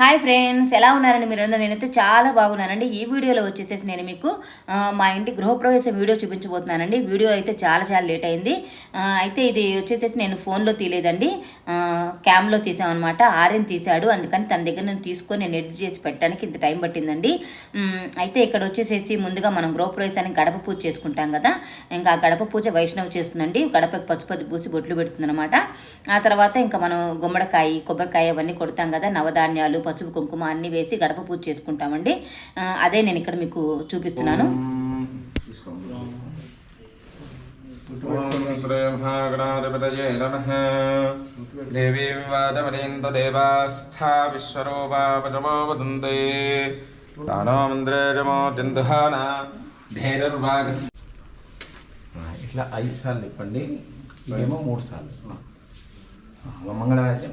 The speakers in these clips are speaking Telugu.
హాయ్ ఫ్రెండ్స్ ఎలా ఉన్నారండి మీరందరూ? నేనైతే చాలా బాగున్నానండి. ఈ వీడియోలో వచ్చేసేసి నేను మీకు మా ఇంటి గృహప్రవేశం వీడియో చూపించబోతున్నానండి. వీడియో అయితే చాలా చాలా లేట్ అయింది. అయితే ఇది వచ్చేసేసి నేను ఫోన్లో తీయలేదండి. క్యామ్లో తీసామన్నమాట. ఆర్యన్ తీశాడు. అందుకని తన దగ్గర నేను తీసుకొని నేను ఎడిట్ చేసి పెట్టడానికి ఇంత టైం పట్టిందండి. అయితే ఇక్కడ వచ్చేసేసి ముందుగా మనం గృహప్రవేశానికి గడప పూజ చేసుకుంటాం కదా. ఇంకా ఆ గడప పూజ వైష్ణవ చేస్తుందండి. గడపకి పసుపతి పూసి బొట్లు పెడుతుందన్నమాట. ఆ తర్వాత ఇంకా మనం గుమ్మడికాయ కొబ్బరికాయ అవన్నీ కొడతాం కదా. నవధాన్యాలు పసుపు కుంకుమ అన్నీ వేసి గడప పూజ చేసుకుంటామండి. అదే నేను ఇక్కడ మీకు చూపిస్తున్నాను. ఇట్లా ఐదు సార్లు ఇప్పండి ఇదేమో మూడు సార్లు. మంగళవాద్యం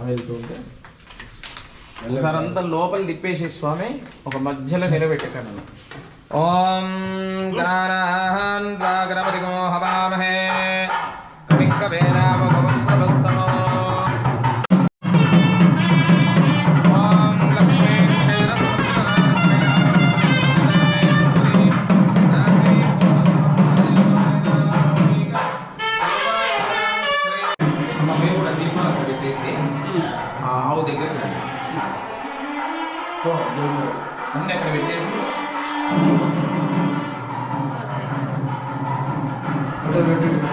అది ఒకసారి అంతా లోపల తిప్పేసి స్వామి ఒక మధ్యలో నిలబెట్టకండి ఓం గణానాన్ గణపతి హవామహే కవిం Thank you.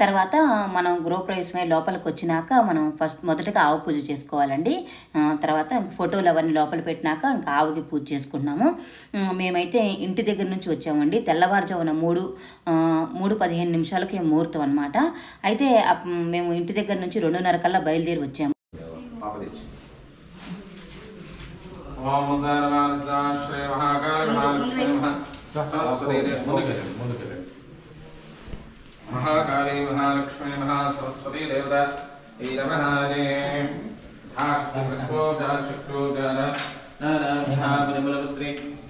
తర్వాత మనం గృహప్రవేశమై లోపలికి వచ్చినాక మనం ఫస్ట్ మొదటగా ఆవు పూజ చేసుకోవాలండి. తర్వాత ఇంక ఫోటోలు అవన్నీ లోపల పెట్టినాక ఇంకా ఆవుకి పూజ చేసుకుంటున్నాము. ఉమ్, మేమైతే ఇంటి దగ్గర నుంచి వచ్చామండి. తెల్లవారుజామున మూడు మూడు పదిహేను నిమిషాలకి ముహూర్తం అనమాట అయితే మేము ఇంటి దగ్గర నుంచి రెండున్నర కల్లా బయలుదేరి వచ్చాము. పాప తెచ్చి ఓం ఉదారమానసా శ్రీ మహాకాళి మహాలక్ష్మి మహా సరస్వతి దేవి ముందుకెళ్ళండి ముందుకెళ్ళండి మహాకాళీ మహాలక్ష్మీ మహాసరస్వతీ దేవత. ఈ నమహానే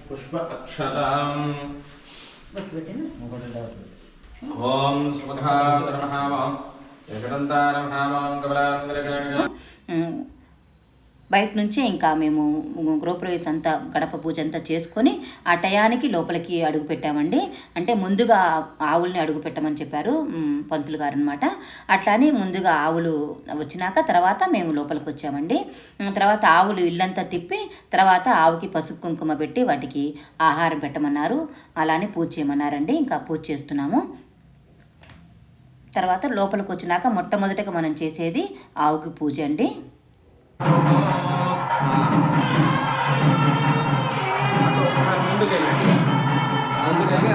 పుష్ప అక్షతాం ఓం సుమధావతరమహావాం ఏకదంతానం హామం బయట నుంచే ఇంకా మేము గృహప్రవేశం అంతా గడప పూజ అంతా చేసుకొని ఆ టయానికి లోపలికి అడుగు పెట్టామండి. అంటే ముందుగా ఆవుల్ని అడుగు పెట్టమని చెప్పారు పంతులు గారు అనమాట అట్లానే ముందుగా ఆవులు వచ్చినాక తర్వాత మేము లోపలికి వచ్చామండి తర్వాత ఆవులు ఇల్లంతా తిప్పి తర్వాత ఆవుకి పసుపు కుంకుమ పెట్టి వాటికి ఆహారం పెట్టమన్నారు. అలానే పూజ చేయమన్నారండి ఇంకా పూజ చేస్తున్నాము. తర్వాత లోపలికి వచ్చినాక మొట్టమొదటిగా మనం చేసేది ఆవుకి పూజ అండి. ముందుకెళ్ళండి ముందుకెళ్ళి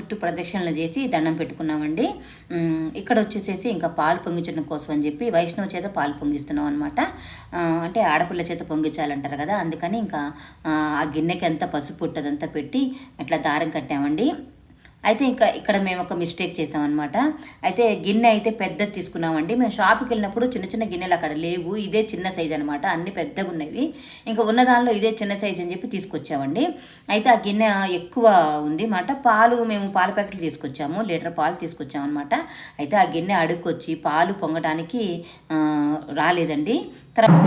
చుట్టూ ప్రదక్షిణలు చేసి దండం పెట్టుకున్నామండి. ఇక్కడ వచ్చేసేసి ఇంకా పాలు పొంగించడం కోసం అని చెప్పి వైష్ణవ చేత పాలు పొంగిస్తున్నాం అనమాట అంటే ఆడపిల్ల చేత పొంగించాలంటారు కదా అందుకని ఇంకా ఆ, గిన్నెకి అంతా పసుపు పుట్టదంతా పెట్టి ఇట్లా దారం కట్టామండి. అయితే ఇంకా ఇక్కడ మేము ఒక మిస్టేక్ చేసామన్నమాట. అయితే గిన్నె అయితే పెద్దది తీసుకున్నామండి. మేము షాప్కి వెళ్ళినప్పుడు చిన్న చిన్న గిన్నెలు అక్కడ లేవు. ఇదే చిన్న సైజ్ అనమాట అన్ని పెద్దగా ఉన్నవి. ఇంకా ఉన్న దానిలో ఇదే చిన్న సైజ్ అని చెప్పి తీసుకొచ్చామండి. అయితే ఆ గిన్నె ఎక్కువ ఉంది మాట. పాలు మేము పాల ప్యాకెట్లు తీసుకొచ్చాము. లీటర్ పాలు తీసుకొచ్చాము అనమాట అయితే ఆ గిన్నె అడుక్కొచ్చి పాలు పొంగడానికి రాలేదండి. తర్వాత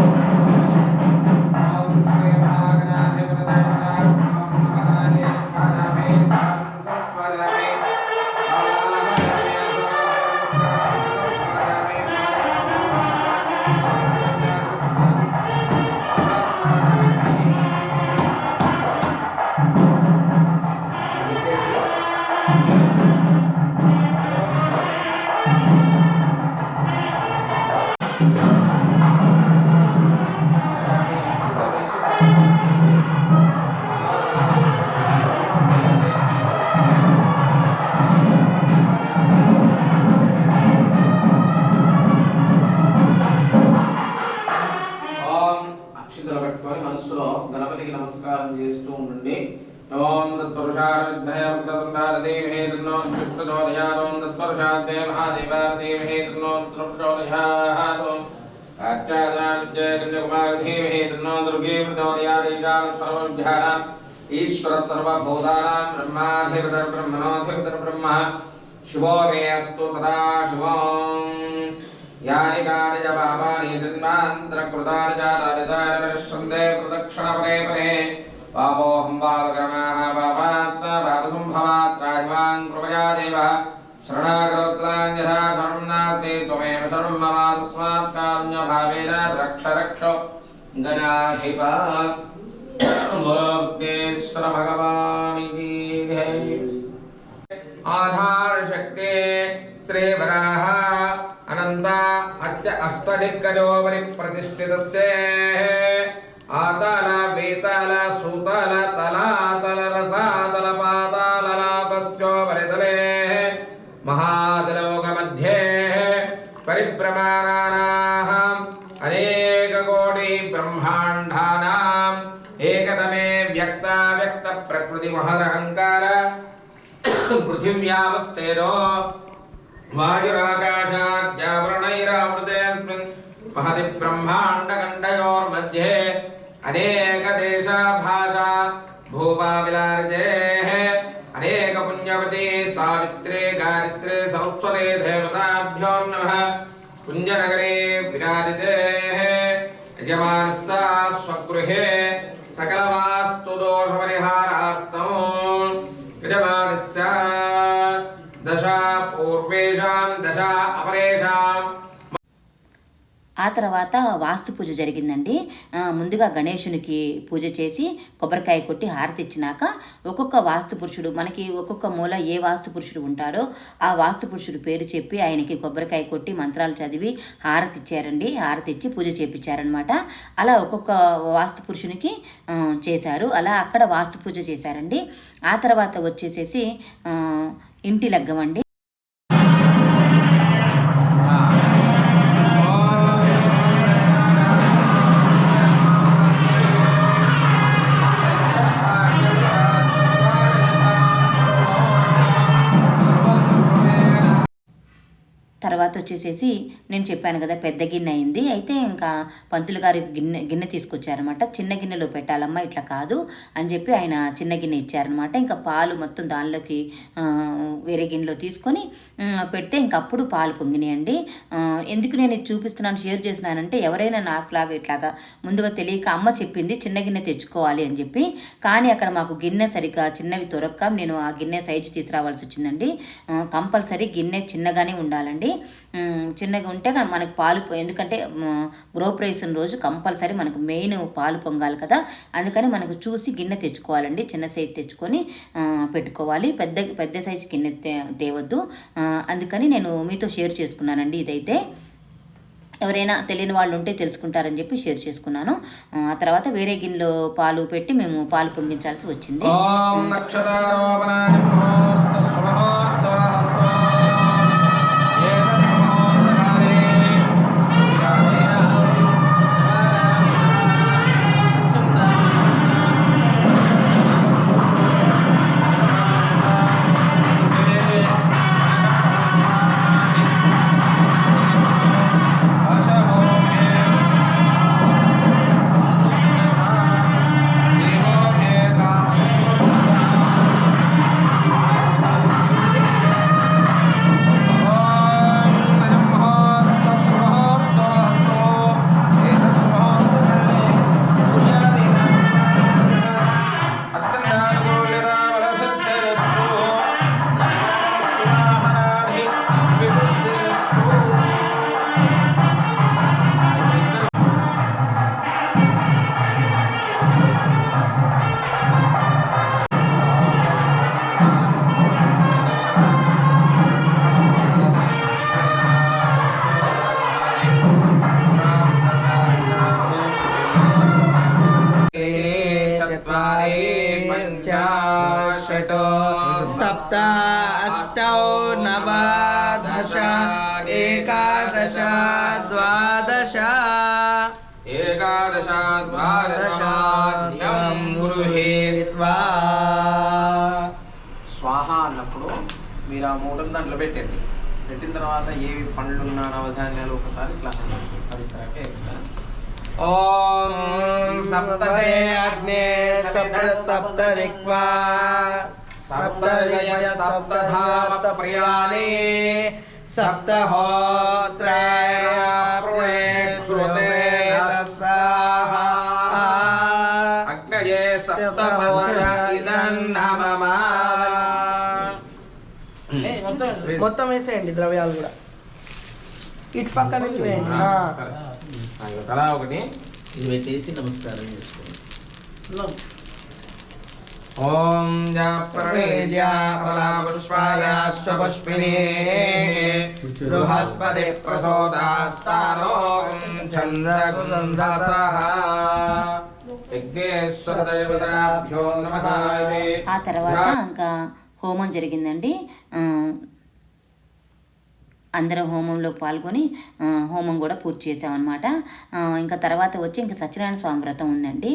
ईश्वर सर्वभूतानां ब्रह्माधिपतिर्ब्रह्मणोऽधिपतिर्ब्रह्म शुभो मे सदा शुभम्। यानि कार्य पापानि जन्मान्तरकृतानि जातानि तानि दर्शन्ते प्रदक्षिणपदे पदे पापोऽहं पापकर्माः, पापात्मा पापसम्भवात्राहिमां कृपया देव। शरणागरोत्रान्यथा शरणं नास्ति, त्वमेव शरणं मम तस्मात् कारुण्यभावेन रक्ष रक्ष गणाधिपा महाजलोकमध्ये परिभ्रमाणानाम् अनेककोटिब्रह्माण्डानाम् एकतमे व्यक्ताव्यक्तप्रकृतिमहदहङ्कार। पृथिव्यामस्तेनो वायुराकाशाद्यावरणैरावृते। महति ब्रह्माण्डखण्डयोर्मध्ये अनेकदेशा भाषा भूपाविलार्जेः अनेकपुण्यवती सावित्रे गायत्रे सरस्वते देवताभ्यो नमः। पुण्यनगरे विराजितेः यजमानः सा स्वगृहे सकलवास्तु दोषपरिहारार्थम् यजमानस्य दशा पूर्वेषां दशा अपरेषां ఆ తర్వాత వాస్తు పూజ జరిగిందండి. ముందుగా గణేశునికి పూజ చేసి కొబ్బరికాయ కొట్టి హారతి ఇచ్చినాక ఒక్కొక్క వాస్తు పురుషుడు మనకి ఒక్కొక్క మూల ఏ వాస్తు పురుషుడు ఉంటాడో ఆ వాస్తు పురుషుడు పేరు చెప్పి ఆయనకి కొబ్బరికాయ కొట్టి మంత్రాలు చదివి హారతి ఇచ్చారండి. హారతి ఇచ్చి పూజ చేపించారనమాట అలా ఒక్కొక్క వాస్తు పురుషునికి చేశారు. అలా అక్కడ వాస్తు పూజ చేశారండి. ఆ తర్వాత వచ్చేసేసి దగ్గర అండి. estar తర్వాత వచ్చేసేసి నేను చెప్పాను కదా పెద్ద గిన్నె అయింది. అయితే ఇంకా పంతులు గారు గిన్నె గిన్నె తీసుకొచ్చారనమాట చిన్న గిన్నెలో పెట్టాలమ్మా ఇట్లా కాదు అని చెప్పి ఆయన చిన్న గిన్నె ఇచ్చారనమాట ఇంకా పాలు మొత్తం దానిలోకి వేరే గిన్నెలో తీసుకొని పెడితే ఇంక అప్పుడు పాలు పొంగినాయండి. ఎందుకు నేను ఇది చూపిస్తున్నాను షేర్ చేస్తున్నానంటే ఎవరైనా నాకులాగా ఇట్లాగా ముందుగా తెలియక అమ్మ చెప్పింది చిన్న గిన్నె తెచ్చుకోవాలి అని చెప్పి. కానీ అక్కడ మాకు గిన్నె సరిగ్గా చిన్నవి దొరక్క నేను ఆ గిన్నె సైజు తీసుకురావాల్సి వచ్చిందండి. కంపల్సరీ గిన్నె చిన్నగానే ఉండాలండి. చిన్నగా ఉంటే కానీ మనకు పాలు ఎందుకంటే ఎందుకంటే ప్రైస్ గృహప్రవేశం రోజు కంపల్సరీ మనకు మెయిన్ పాలు పొంగాలి కదా. అందుకని మనకు చూసి గిన్నె తెచ్చుకోవాలండి. చిన్న సైజు తెచ్చుకొని పెట్టుకోవాలి. పెద్ద పెద్ద సైజు గిన్నె తేవద్దు. అందుకని నేను మీతో షేర్ చేసుకున్నానండి ఇదైతే. ఎవరైనా తెలియని వాళ్ళు ఉంటే తెలుసుకుంటారని చెప్పి షేర్ చేసుకున్నాను. ఆ తర్వాత వేరే గిన్నెలో పాలు పెట్టి మేము పాలు పొంగించాల్సి వచ్చింది. चत्वारि पञ्च षट् सप्त अष्टौ नव दश एकादश द्वादश एकादश द्वादशाध्यां गृहीत्वा స్వాహ అన్నప్పుడు మీరు ఆ మూటను దాంట్లో పెట్టండి పెట్టిన తర్వాత ఏవి పండ్లున్న నవధాన్యాలు ఒకసారి ఇట్లా పరిసరాకే ॐ सप्तते अग्ने सप्त सप्त दिक्वा सप्तजय सप्तधात प्रियाणि सप्तहोत्रय प्रणेत्रुते स्वाहा अग्नये सप्तहोत्र इदन्नममा మొత్తం వేసేయండి ద్రవ్యాలు కూడా ఇటు పక్క నుంచి వేయండి ఆ. తలా ఒకటి. ఇది పెట్టేసి నమస్కారం చేసుకోండి. ఓం జా ప్రణేజ్యా బృహస్పతి ప్రసోదాస్తానో చంద్రగుంధసః ఆ తర్వాత ఇంకా హోమం జరిగిందండి. ఆ, అందరం హోమంలో పాల్గొని హోమం కూడా పూర్తి చేసామన్నమాట ఇంకా తర్వాత వచ్చి ఇంకా సత్యనారాయణ స్వామి వ్రతం ఉందండి.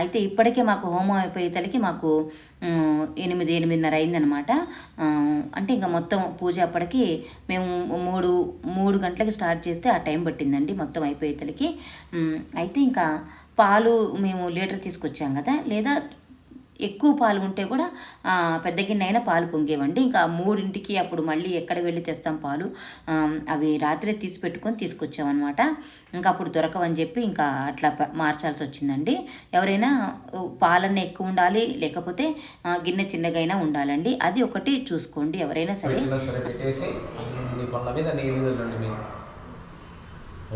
అయితే ఇప్పటికే మాకు హోమం అయిపోయేతలకి మాకు ఎనిమిది ఎనిమిదిన్నర అయిందనమాట అంటే ఇంకా మొత్తం పూజ అప్పటికి మేము మూడు మూడు గంటలకి స్టార్ట్ చేస్తే ఆ టైం పట్టిందండి మొత్తం అయిపోయేతలకి అయితే ఇంకా పాలు మేము లీటర్ తీసుకొచ్చాం కదా లేదా ఎక్కువ పాలు ఉంటే కూడా పెద్ద గిన్నె అయినా పాలు పొంగేవండి. ఇంకా మూడింటికి అప్పుడు మళ్ళీ ఎక్కడ వెళ్ళి తెస్తాం పాలు అవి రాత్రే తీసి పెట్టుకొని తీసుకొచ్చామన్నమాట. ఇంకా అప్పుడు దొరకవని చెప్పి ఇంకా అట్లా మార్చాల్సి వచ్చిందండి. ఎవరైనా పాలన్నీ పాలన్న ఎక్కువ ఉండాలి లేకపోతే గిన్నె చిన్నగా అయినా ఉండాలండి. అది ఒకటి చూసుకోండి ఎవరైనా సరే.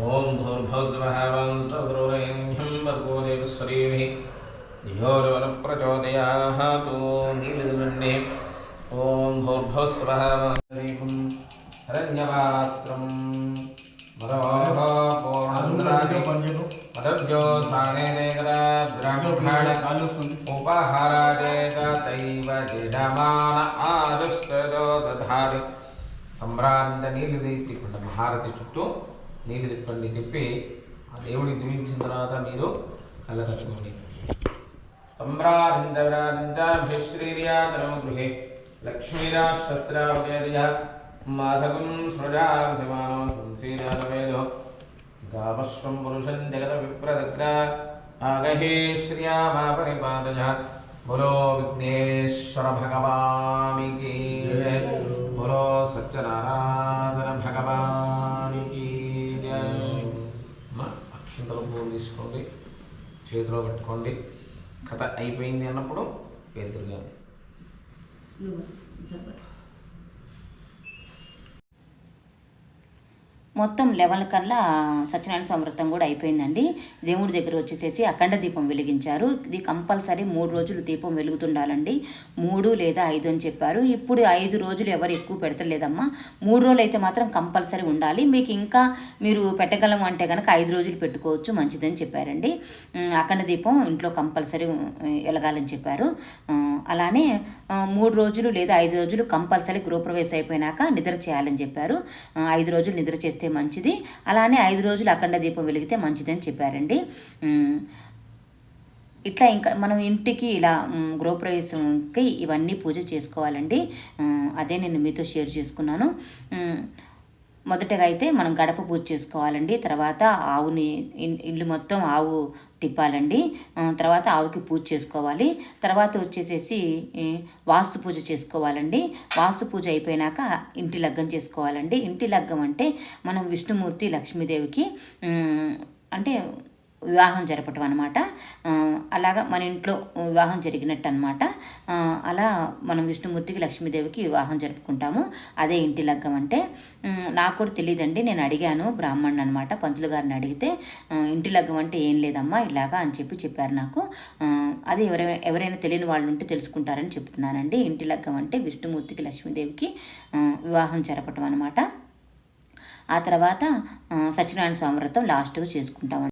ఓం వర్గో దేవస్వరీమి ధియోరవన ప్రచోదయాహాతో నీలిదండే ఓం భూర్భస్వహం హరణ్యపాత్రం మదవ్యో సానే మహారతి చుట్టూ నీళ్ళు తిప్పండి తిప్పి ఆ దేవుడికి చూపించిన తర్వాత మీరు కళ్ళ కట్టుకోండి. మాధవం సృజాసమానో శ్రీరాజవేదో గామశ్వం పురుషం జగత విప్రదగ్ధ ఆగహే శ్రియామా పరిపాదజ బులో విఘ్నేశ్వర భగవానికి జయ. బులో సత్యనారాయణ భగవానికి జయ. అమ్మ, అక్షంతలు పూలు తీసుకోండి। చేతిలో పెట్టుకోండి। కథ అయిపోయింది అన్నప్పుడు ఎదురుగా మొత్తం లెవెన్ కల్లా సత్యనారాయణ సమృతం కూడా అయిపోయిందండి. దేవుడి దగ్గర వచ్చేసేసి అఖండ దీపం వెలిగించారు. ఇది కంపల్సరీ మూడు రోజులు దీపం వెలుగుతుండాలండి. మూడు లేదా ఐదు అని చెప్పారు. ఇప్పుడు ఐదు రోజులు ఎవరు ఎక్కువ పెడతలేదమ్మా. మూడు రోజులు అయితే మాత్రం కంపల్సరీ ఉండాలి. మీకు ఇంకా మీరు పెట్టగలం అంటే కనుక ఐదు రోజులు పెట్టుకోవచ్చు. మంచిదని చెప్పారండి. అఖండ దీపం ఇంట్లో కంపల్సరీ వెలగాలని చెప్పారు. అలానే మూడు రోజులు లేదా ఐదు రోజులు కంపల్సరీ గృహప్రవేశం అయిపోయినాక నిద్ర చేయాలని చెప్పారు. ఐదు రోజులు నిద్ర చేస్తే మంచిది. అలానే ఐదు రోజులు అఖండ దీపం వెలిగితే మంచిదని చెప్పారండి. ఇట్లా ఇంకా మనం ఇంటికి ఇలా గృహప్రవేశంకి ఇవన్నీ పూజ చేసుకోవాలండి. అదే నేను మీతో షేర్ చేసుకున్నాను. మొదటగా అయితే మనం గడప పూజ చేసుకోవాలండి. తర్వాత ఆవుని ఇల్లు మొత్తం ఆవు తిప్పాలండి. తర్వాత ఆవుకి పూజ చేసుకోవాలి. తర్వాత వచ్చేసేసి వాస్తు పూజ చేసుకోవాలండి. వాస్తు పూజ అయిపోయినాక ఇంటి లగ్గం చేసుకోవాలండి. ఇంటి లగ్గం అంటే మనం విష్ణుమూర్తి లక్ష్మీదేవికి అంటే వివాహం జరపటం అనమాట అలాగా మన ఇంట్లో వివాహం జరిగినట్టు అనమాట అలా మనం విష్ణుమూర్తికి లక్ష్మీదేవికి వివాహం జరుపుకుంటాము. అదే ఇంటి లగ్గం అంటే నాకు కూడా తెలియదండి నేను అడిగాను బ్రాహ్మణ్ అనమాట పంతులు గారిని అడిగితే ఇంటి లగ్గం అంటే ఏం లేదమ్మా ఇలాగా అని చెప్పి చెప్పారు నాకు. అది ఎవరైనా ఎవరైనా తెలియని వాళ్ళు ఉంటే తెలుసుకుంటారని చెప్తున్నానండి. ఇంటి లగ్గం అంటే విష్ణుమూర్తికి లక్ష్మీదేవికి వివాహం జరపటం అనమాట ఆ తర్వాత సత్యనారాయణ స్వామి వ్రతం లాస్ట్గా చేసుకుంటాం